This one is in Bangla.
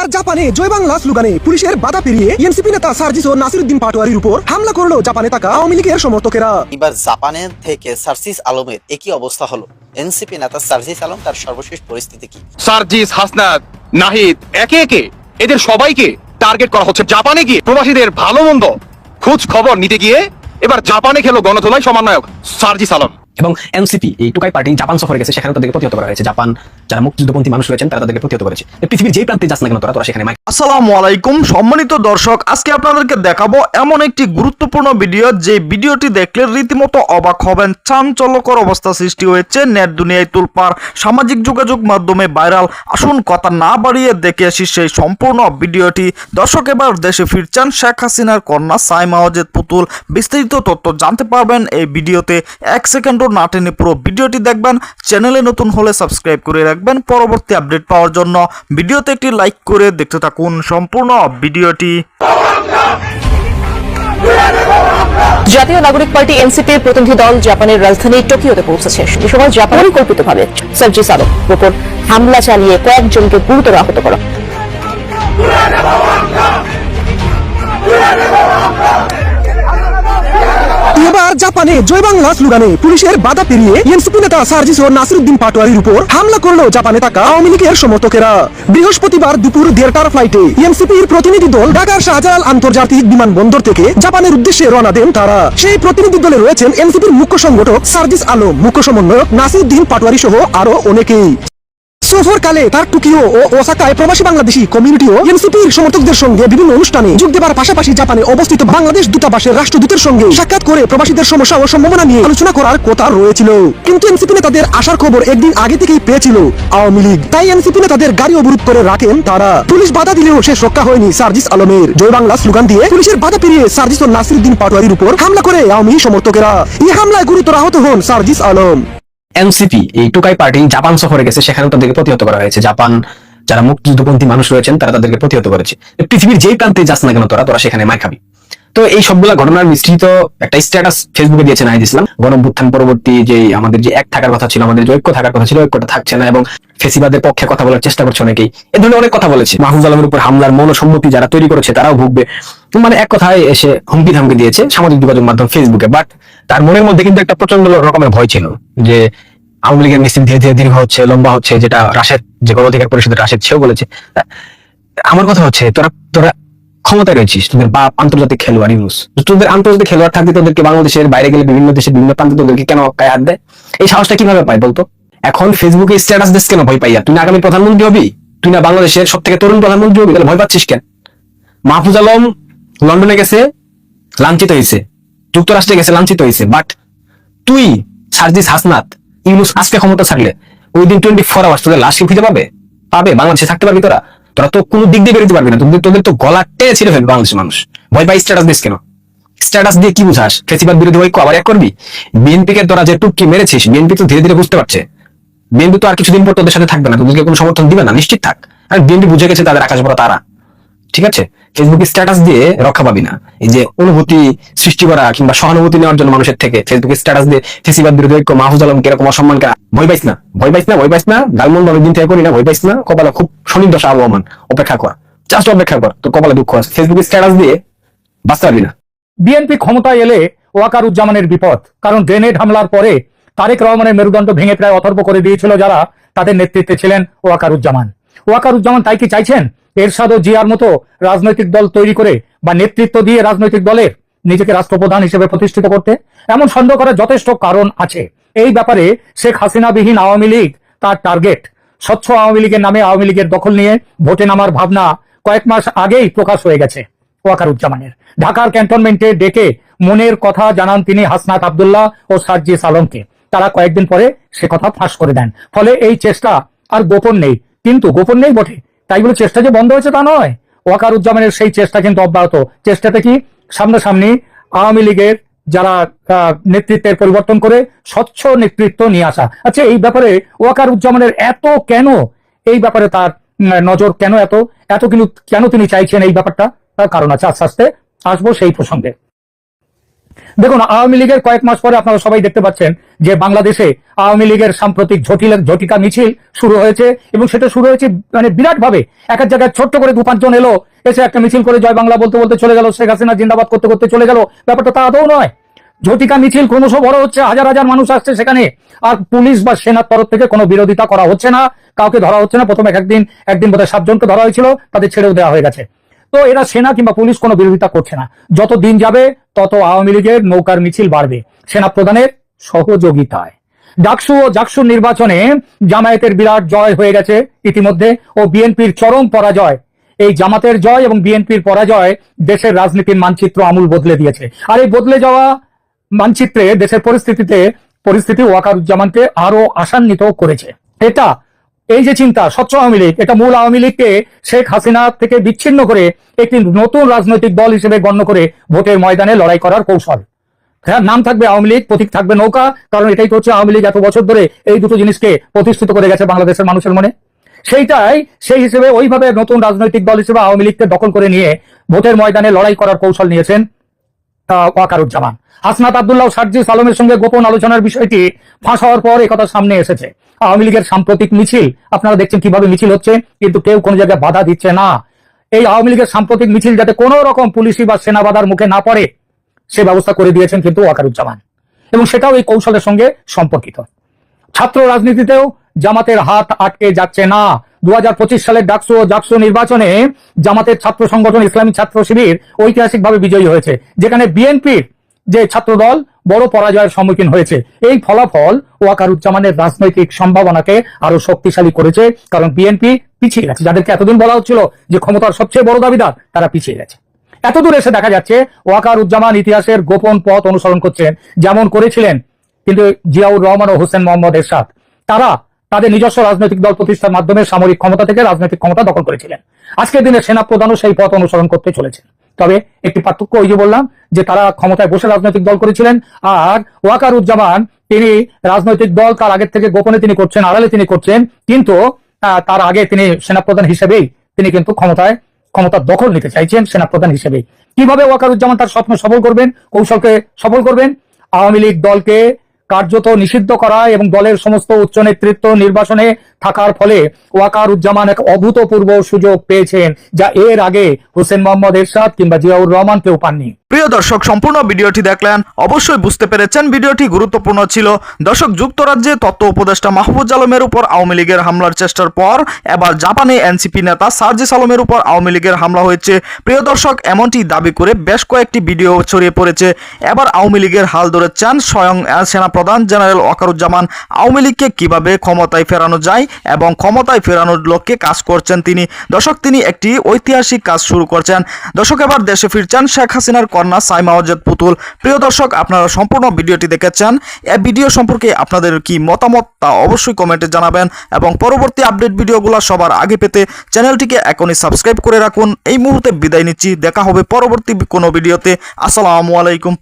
এবার জাপানে জয় বাংলা স্লোগানে পুলিশের বাধা পেরিয়ে এনসিপি নেতা সার্জিস ও নাসিরুদ্দিন পাটোয়ারির উপর হামলা করল জাপানে থাকা আওয়ামী লীগের সমর্থকেরা। এবার জাপানের থেকে সার্জিস আলমের একই অবস্থা হলো। এনসিপি নেতা সার্জিস আলম তার সর্বশেষ পরিস্থিতি কি? সার্জিস হাসনাত নাহিদ একে একে এদের সবাইকে টার্গেট করা হচ্ছে। জাপানে গিয়ে প্রবাসীদের ভালো মন্দ খোঁজ খবর নিতে গিয়ে এবার জাপানে খেলো গণতোলাই সমন্বয়ক সার্জিস আলম। এবং এনসিপি, এই টুকাই পার্টি জাপান সফরে গেছে, সেখানে তাদেরকে প্রতিহত করা হয়েছে। জাপান, যারা মুক্তিযুদ্ধপন্থী মানুষ রয়েছেন, তারা তাদেরকে প্রতিহত করেছে। পৃথিবীর যেই প্রান্তে যাস না কেন তোরা তোরা সেখানে আসসালামু আলাইকুম, সম্মানিত দর্শক, আজকে আপনাদেরকে দেখাবো এমন একটি গুরুত্বপূর্ণ ভিডিও। যে ভিডিওটি দেখলে রীতিমতো অবাক হবেন, চাঞ্চল্যকর অবস্থা সৃষ্টি হয়েছে নেট দুনিয়ায় তুলপার সামাজিক যোগাযোগ মাধ্যমে ভাইরাল। আসুন কথা না বাড়িয়ে দেখে আসি সেই সম্পূর্ণ ভিডিওটি। দর্শক, এবার দেশে ফিরছেন শেখ হাসিনার কন্যা সাইমা অজেদ পুতুল। বিস্তারিত তথ্য জানতে পারবেন এই ভিডিওতে। এক সেকেন্ডও না টেনে পুরো ভিডিওটি দেখবেন, চ্যানেলে নতুন হলে সাবস্ক্রাইব করে রাখবেন। পরবর্তী আপডেট পাওয়ার জন্য ভিডিওতে একটি লাইক করে দেখতে থাকুন সম্পূর্ণ ভিডিওটি। জাতীয় নাগরিক পার্টি এনসিপির প্রতিনিধি দল জাপানের রাজধানী টোকিওতে পৌঁছেছে। এ সময় জাপান পরিকল্পিতভাবে উপর হামলা চালিয়ে কয়েকজনকে গুরুতর আহত করা। এবার জাপানে জয় বাংলা স্লোগানে পুলিশের বাধা পেরিয়ে এনসিপি নেতা সার্জিস ও নাসিরুদ্দিন পাটোয়ারির উপর হামলা করল জাপানে থাকা আওয়ামী লীগের সমর্থকেরা। বৃহস্পতিবার দুপুর দেড়টার ফ্লাইটে এনসিপির প্রতিনিধি দল ঢাকার শাহজালাল আন্তর্জাতিক বিমানবন্দর থেকে জাপানের উদ্দেশ্যে রওনা দেন তারা। সেই প্রতিনিধি দলে রয়েছেন এনসিপির মুখ্য সংগঠক সার্জিস আলম, মুখ্য সমন্বয়ক নাসিরুদ্দিন পাটোয়ারি সহ আরও অনেকেই। সফরকালে তার টোকিও ও ওসাকায় প্রবাসী বাংলাদেশি কমিউনিটিও এনসিপির সমর্থকদের সঙ্গে বিভিন্ন অনুষ্ঠানে যোগ দেবার পাশাপাশি জাপানে অবস্থিত বাংলাদেশ দূতাবাসের রাষ্ট্রদূতের সঙ্গে সাক্ষাৎ করে প্রবাসীদের সমস্যা ও সম্ভাবনা নিয়ে আলোচনা করার কথা রয়েছিল। কিন্তু এনসিপি নেতাদের আসার খবর একদিন আগে থেকেই পেয়েছিল আওয়ামী লীগ। তাই এনসিপি নেতাদের গাড়ি অবরোধ করে রাখেন তারা। পুলিশ বাধা দিলেও শেষ রক্ষা হয়নি সার্জিস আলমের। জয় বাংলা স্লোগান দিয়ে পুলিশের বাধা পেরিয়ে সার্জিস ও নাসিরুদ্দিন পাটোয়ারির উপর হামলা করে আওয়ামী সমর্থকেরা। এই হামলায় গুরুতর আহত হন সার্জিস আলম। এনসিপি, এই টুকাই পার্টি জাপান সফরে গেছে সেখানে তাদেরকে প্রতিহত করা হয়েছে। জাপান, যারা মুক্তিযুদ্ধপন্থী মানুষ রয়েছেন, তারা তাদেরকে প্রতিহত করেছে। পৃথিবীর যেই প্রান্তে যাস না কেন তোরা তোরা সেখানে মার খাবি। তো এই সবগুলা ঘটনার মিশ্রিত একটা স্ট্যাটাস ফেসবুকে দিয়েছে নাহিদ ইসলাম। গণভ্যুত্থান পরবর্তী যে আমাদের যে এক থাকার কথা ছিল, আমাদের যে ঐক্য থাকার কথা ছিল, ঐক্যটা থাকছে না এবং ফেসিবাদের পক্ষে কথা বলার চেষ্টা করছে অনেকেই। এ ধরনের অনেক কথা বলেছে। মাহফুজ আলমের উপর হামলার মনোসম্মতি যারা তৈরি করেছে, তারাও ভুগবে। মানে এক কথায় এসে হুমকি ধামকি দিয়েছে সামাজিক যোগাযোগ মাধ্যম ফেসবুকে বাট তার মনের মধ্যে কিন্তু একটা প্রচণ্ড রকমের ভয় ছিল যে আওয়ামী লীগের মিছিল ধীরে ধীরে দীর্ঘ হচ্ছে, লম্বা হচ্ছে, যেটা রাশেদ, যে গণ অধিকার পরিষদের রাশেদ সেও বলেছে। আমার কথা হচ্ছে তোরা তোরা ক্ষমতায় রয়েছিস, তোদের বাপ আন্তর্জাতিক খেলোয়াড় ইউনুস। তোদের আন্তর্জাতিক খেলোয়াড় থাকতে তোদেরকে বাংলাদেশের বাইরে গেলে বিভিন্ন দেশের বিভিন্ন প্রান্তে তোদেরকে কেন গায়ে হাত দেয়? এই সাহসটা কীভাবে পায় বলতো? এখন ফেসবুকে স্ট্যাটাস দিস কেন ভয় পাইয়া? তুই না আগামী প্রধানমন্ত্রী হবি? তুই না বাংলাদেশের সব থেকে তরুণ প্রধানমন্ত্রী হবি? তাহলে ভয় পাচ্ছিস কেন? মাহফুজ আলম লন্ডনে গেছে, লাঞ্ছিত হয়েছে। যুক্তরাষ্ট্রে গেছে, লাঞ্ছিত হয়েছে। বাট তুই, সার্জিস হাসনাত, ইউনুস আজকে ক্ষমতা থাকলে ওই দিন টোয়েন্টি ফোর আওয়ার্স তোদের লাশ কি খুঁজে পাবে? পাবে, বাংলাদেশে থাকতে পারবি তোরা। তোরা তো কোনো দিক দিয়ে বেরোতে পারবি না। তোদের তোদের তো গলা টেনে ছিঁড়ে ফেলবে বাংলাদেশের মানুষ। ভয় পাই স্ট্যাটাস দিস কেন? স্ট্যাটাস দিয়ে কি বুঝাস? ফেসিবাদ বিরোধী ঐক্য আবার এক করবি? বিএনপি কে তোরা যে টুকি মেরেছিস, বিএনপি তো ধীরে ধীরে বুঝতে পারছে। বিএনপি তো আর কিছুদিন পর তোদের সাথে থাকবে না। তোদেরকে কোনো সমর্থন দিবে না? নিশ্চিত থাক। আর বিএনপি বুঝে গেছে তাদের আকাশ বড় তারা। ঠিক আছে? ফেসবুকে স্ট্যাটাস দিয়ে রক্ষা পাবি না। এই যে অনুভূতি সৃষ্টি করা কিংবা সহানুভূতি নেওয়ার জন্য মানুষের থেকে ফেসবুকে স্ট্যাটাস দিয়ে ফেসিবাদ, বিরোধী ঐক্য, মাহফুজ আলম কীরকম অসম্মান করা, ভয় পাইস না, ভয় পাইস না, ভয় পাইস না গালমন্দ অনেকদিন থেকে করি না, ভয় পাইস না, কপালে খুব সনির্দশা আবহমান অপেক্ষা কর জাস্ট অপেক্ষা কর, তোর কপালে দুঃখ আছে। ফেসবুকে স্ট্যাটাস দিয়ে বাঁচতে পারবি না। বিএনপি ক্ষমতায় এলে ওয়াকারুজ্জামানের বিপদ, কারণ গ্রেনেড হামলার পরে তারেক রহমানের মেরুদণ্ড ভেঙে প্রায় অথর্ব করে দিয়েছিল যারা, তাদের নেতৃত্বে ছিলেন ওয়াকারুজ্জামান। ওয়াকারুজ্জামান তাই কি চাইছেন? এরশাদ ও জিয়ার মতো রাজনৈতিক দল তৈরি করে বা নেতৃত্ব দিয়ে রাজনৈতিক দলের নিজেকে রাষ্ট্রপ্রধান হিসেবে প্রতিষ্ঠিত করতে এমন সন্দেহ করার যথেষ্ট কারণ আছে। এই ব্যাপারে শেখ হাসিনাবিহীন আওয়ামী লীগ তার টার্গেট। স্বচ্ছ আওয়ামী লীগের নামে আওয়ামী লীগের দখল নিয়ে ভোটে নামার ভাবনা কয়েক মাস আগেই প্রকাশ হয়ে গেছে ওয়াকারুজ্জামানের। ঢাকার ক্যান্টনমেন্টে ডেকে মনের কথা জানান তিনি হাসনাত আবদুল্লাহ ও সার্জিস আলমকে তারা কয়েকদিন পরে সে কথা ফাঁস করে দেন। ফলে এই চেষ্টা আর গোপন নেই। কিন্তু গোপন নেই বটে। তাই বলে চেষ্টা যে বন্ধ হয়েছে তা নয়। ওয়াকারুজ্জামানের সেই চেষ্টা কিন্তু অব্যাহত। চেষ্টাতে কি? সামনাসামনি আওয়ামী লীগের যারা নেতৃত্বের পরিবর্তন করে স্বচ্ছ নেতৃত্ব নিয়ে আসা। আচ্ছা এই ব্যাপারে ওয়াকারুজ্জামানের এত কেন? এই ব্যাপারে তার নজর কেন এত? এত কিন্তু, কেন তিনি চাইছেন এই ব্যাপারটা? তার কারণ আছে আস্তে আস্তে। আসব সেই প্রসঙ্গে। দেখুন, আওয়ামী লীগের কয়েক মাস পরে আপনারা সবাই দেখতে পাচ্ছেন যে বাংলাদেশে আওয়ামী লীগের সাম্প্রতিক ঝটিকা মিছিল শুরু হয়েছে এবং সেটা শুরু হয়েছে মানে বিরাট ভাবে এক এক জায়গায় ছোট্ট করে দু পাঁচজন এলো, এসে একটা মিছিল করে জয় বাংলা বলতে বলতে চলে গেল, শেখ হাসিনা জিন্দাবাদ করতে করতে চলে গেল। ব্যাপারটা তা আদৌ নয়। ঝটিকা মিছিল ক্রমশ বড় হচ্ছে, হাজার হাজার মানুষ আসছে সেখানে। আর পুলিশ বা সেনার তরফ থেকে কোনো বিরোধিতা করা হচ্ছে না। কাউকে ধরা হচ্ছে না। প্রথমে একদিন একদিন বোধহয় সাতজনকে ধরা হয়েছিল, তাদের ছেড়েও দেওয়া হয়ে গেছে। তো এরা সেনা কিংবা পুলিশ কোনো বিরোধিতা করছে না। যত দিন যাবে, তত আওয়ামী লীগের নৌকার মিছিল বাড়বে। সেনা প্রধানের সহযোগিতায়। ডাকসু ও জাকসু নির্বাচনে জামায়াতের বিরাট জয় হয়ে গেছে ইতিমধ্যে ও বিএনপির চরম পরাজয়। এই জামাতের জয় এবং বিএনপির পরাজয় দেশের রাজনীতির মানচিত্র আমূল বদলে দিয়েছে। আর এই বদলে যাওয়া মানচিত্রে দেশের পরিস্থিতিতে, পরিস্থিতি ওয়াকারুজ্জামানকে আরও আশান্বিত করেছে। এটা এই যে চিন্তা, স্বচ্ছ আওয়ামী লীগ, এটা মূল আওয়ামী লীগকে শেখ হাসিনা থেকে বিচ্ছিন্ন করে একটি নতুন রাজনৈতিক দল হিসেবে গণ্য করে ভোটের ময়দানে লড়াই করার কৌশল। হ্যাঁ নাম থাকবে আওয়ামী লীগ, প্রতীক থাকবে নৌকা, কারণ এটাই তো হচ্ছে আওয়ামী লীগ এত বছর ধরে এই দুটো জিনিসকে প্রতিষ্ঠিত করে গেছে বাংলাদেশের মানুষের মনে। সেইটাই, সেই হিসেবে ওইভাবে নতুন রাজনৈতিক দল হিসেবে আওয়ামী লীগকে দখল করে নিয়ে ভোটের ময়দানে লড়াই করার কৌশল নিয়েছেন ওয়াকারুজ্জামান হাসনাত আবদুল্লাহ সার্জিস আলমের সঙ্গে গোপন আলোচনার বিষয়টি ফাঁস হওয়ার পর কথা সামনে এসেছে। আওয়ামী লীগের সাম্প্রতিক মিছিল, আপনারা দেখছেন কীভাবে মিছিল হচ্ছে, কিন্তু কেউ কোনো জায়গায় বাধা দিচ্ছে না। এই আওয়ামী লীগের সাম্প্রতিক মিছিল যাতে কোনো রকম পুলিশি বা সেনা বাধার মুখে না পড়ে, সে ব্যবস্থা করে দিয়েছেন কিন্তু ওয়াকারুজ্জামান এবং সেটাও এই কৌশলের সঙ্গে সম্পর্কিত। ছাত্র রাজনীতিতেও জামাতের হাত আটকে যাচ্ছে না। দু হাজার পঁচিশ সালের ডাকসু ও জাকসু নির্বাচনে জামাতের ছাত্র সংগঠন ইসলামী ছাত্র শিবির ঐতিহাসিকভাবে বিজয়ী হয়েছে, যেখানে বিএনপির যে ছাত্র দল বড় পরাজয়ের সম্মুখীন হয়েছে। এই ফলাফল ওয়াকারুজ্জামানের রাজনৈতিক সম্ভাবনাকে আরও শক্তিশালী করেছে, কারণ বিএনপি পিছিয়ে গেছে। যাদেরকে এতদিন বলা হচ্ছিল যে ক্ষমতার সবচেয়ে বড় দাবিদার, তারা পিছিয়ে গেছে। এতদূর এসে দেখা যাচ্ছে ওয়াকারুজ্জামান ইতিহাসের গোপন পথ অনুসরণ করছেন, যেমন করেছিলেন কিন্তু জিয়াউর রহমান ও হোসেন মোহাম্মদ এরশাদ। তারা তাদের নিজস্ব রাজনৈতিক দল প্রতিষ্ঠার মাধ্যমে সামরিক ক্ষমতা থেকে রাজনৈতিক ক্ষমতা দখল করেছিলেন। আজকের দিনে সেনা প্রধানও সেই পথ অনুসরণ করতে চলেছেন। তবে একটি পার্থক্য ওই যে বললাম, যে তারা ক্ষমতায় বসে রাজনৈতিক দল করেছিলেন আর ওয়াকারুজ্জামান, তিনি রাজনৈতিক দল তার আগের থেকে গোপনে তিনি করছেন, আড়ালে তিনি করছেন, কিন্তু তার আগে তিনি সেনাপ্রধান হিসেবেই তিনি কিন্তু ক্ষমতায় ক্ষমতার দখল নিতে চাইছেন সেনাপ্রধান হিসেবে কীভাবে ওয়াকারুজ্জামান তার স্বপ্ন সফল করবেন, কৌশলকে সফল করবেন? আওয়ামী লীগ দলকে কার্যত নিষিদ্ধ করা এবং দলের সমস্ত উচ্চ নেতৃত্ব নির্বাচনে থাকার ফলে ওয়াকার উজ্জামান এক অভূতপূর্ব সুযোগ পেয়েছেন, যা এর আগে হোসেন মোহাম্মদ এরশাদ কিংবা জিয়াউর রহমান কেউ পাননি। প্রিয় দর্শক, সম্পূর্ণ ভিডিওটি দেখলেন, অবশ্যই বুঝতে পেরেছেন ভিডিওটি গুরুত্বপূর্ণ ছিল। দর্শক, যুক্তরাজ্যে তত্ত্ব উপদেষ্টা মাহফুজ আলমের উপর আওয়ামী লীগের হামলার চেষ্টার পর এবার জাপানে এনসিপি নেতা সার্জিস আলমের উপর আওয়ামী লীগের হামলা হয়েছে। প্রিয় দর্শক, এমনটি দাবি করে বেশ কয়েকটি ভিডিও ছড়িয়ে পড়েছে। এবার আওয়ামী লীগের হাল ধরেছেন স্বয়ং সেনাপ্রধান জেনারেল ওয়াকারুজ্জামান। আওয়ামী লীগকে কীভাবে ক্ষমতায় ফেরানো যায় এবং ক্ষমতায় ফেরানোর লক্ষ্যে কাজ করছেন তিনি? দর্শক, তিনি একটি ঐতিহাসিক কাজ শুরু করছেন। দর্শক, এবার দেশে ফিরছেন শেখ হাসিনার কন্যা সাইমা অজাদ পুতুল। প্রিয় দর্শক, আপনারা সম্পূর্ণ ভিডিওটি দেখেছেন। এই ভিডিও সম্পর্কে আপনাদের কি মতামত তা অবশ্যই কমেন্টে জানাবেন এবং পরবর্তী আপডেট ভিডিওগুলো সবার আগে পেতে চ্যানেলটিকে এখনই সাবস্ক্রাইব করে রাখুন। এই মুহূর্তে বিদায় নিচ্ছি। দেখা হবে পরবর্তী কোনো ভিডিওতে। আসসালামু আলাইকুম।